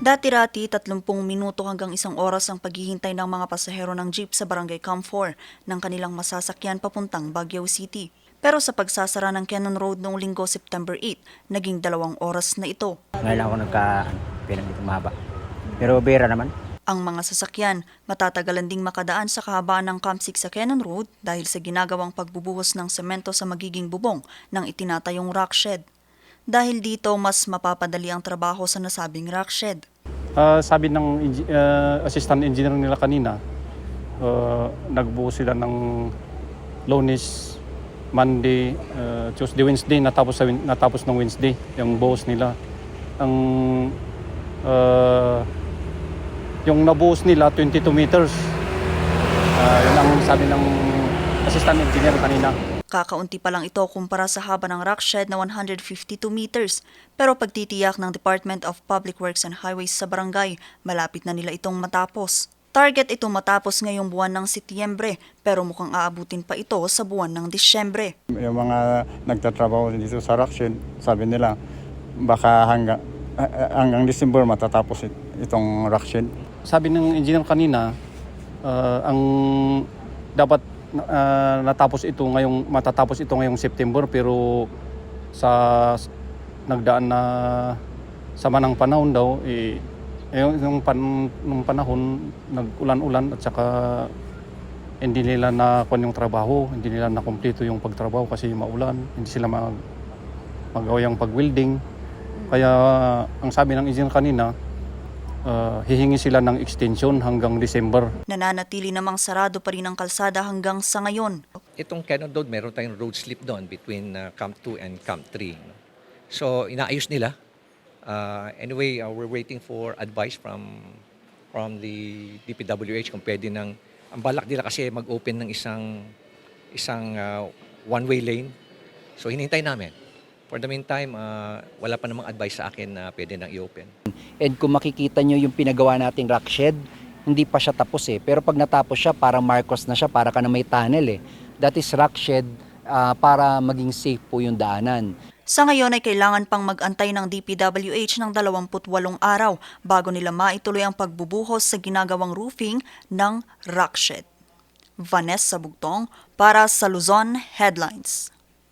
Dati-rati, 30 minuto hanggang isang oras ang paghihintay ng mga pasahero ng jeep sa Barangay Camfor ng kanilang masasakyan papuntang Baguio City. Pero sa pagsasara ng Cannon Road noong linggo September 8, naging dalawang oras na ito. Ngayon ako nagka, pinag dito mahaba. Pero bera naman. Ang mga sasakyan matatagalan ding makadaan sa kahabaan ng Camp 6 sa Cannon Road dahil sa ginagawang pagbubuhos ng semento sa magiging bubong ng itinatayong rock shed. Dahil dito, mas mapapadali ang trabaho sa nasabing rock shed. Ah, sabi ng ah, assistant engineer nila kanina, uh, nagbuo sila ng Lunes, Monday, ah, Tuesday, Wednesday, natapos, sa, natapos ng Wednesday, yung buhos nila. Ang, ah, yung nabuhos nila, 22 meters. Ah, yun ang sabi ng assistant engineer kanina. Kakaunti pa lang ito kumpara sa haba ng rock shed na 152 meters. Pero pagtitiyak ng Department of Public Works and Highways sa barangay, malapit na nila itong matapos. Target ito matapos ngayong buwan ng Setyembre, pero mukhang aabutin pa ito sa buwan ng Disyembre. Yung mga nagtatrabaho dito sa Rakshin, sabi nila, baka hanggang, hanggang December matatapos it- itong Rakshin. sabi ng engineer kanina, ah, ang dapat ah, natapos ito ngayong matatapos ito ngayong September pero sa nagdaan na sama ng panahon daw eh eh, yung pan, nung panahon nag-ulan-ulan at saka hindi nila na kuan yung trabaho, hindi nila na kumpleto yung pagtrabaho kasi maulan, hindi sila mag magawa yung pag-welding. Kaya ang sabi ng engineer kanina, Uh, hihingi sila ng extension hanggang December. Nananatili namang sarado pa rin ang kalsada hanggang sa ngayon. Itong Cannon Road, meron tayong road slip doon between uh, Camp 2 and Camp 3. no? So, inaayos nila. Uh, anyway, uh, we're waiting for advice from from the DPWH kung pwede ng ang balak nila kasi mag-open ng isang isang uh, one-way lane. So, hinihintay namin. For the meantime, uh, wala pa namang advice sa akin na pwede nang i-open. And kung makikita nyo yung pinagawa nating rock shed, hindi pa siya tapos eh. Pero pag natapos siya, parang Marcos na siya, para ka na may tunnel eh. That is rock shed ah, para maging safe po yung daanan. Sa ngayon ay kailangan pang mag-antay ng DPWH ng 28 araw bago nila maituloy ang pagbubuhos sa ginagawang roofing ng rock shed. Vanessa Bugtong para sa Luzon Headlines.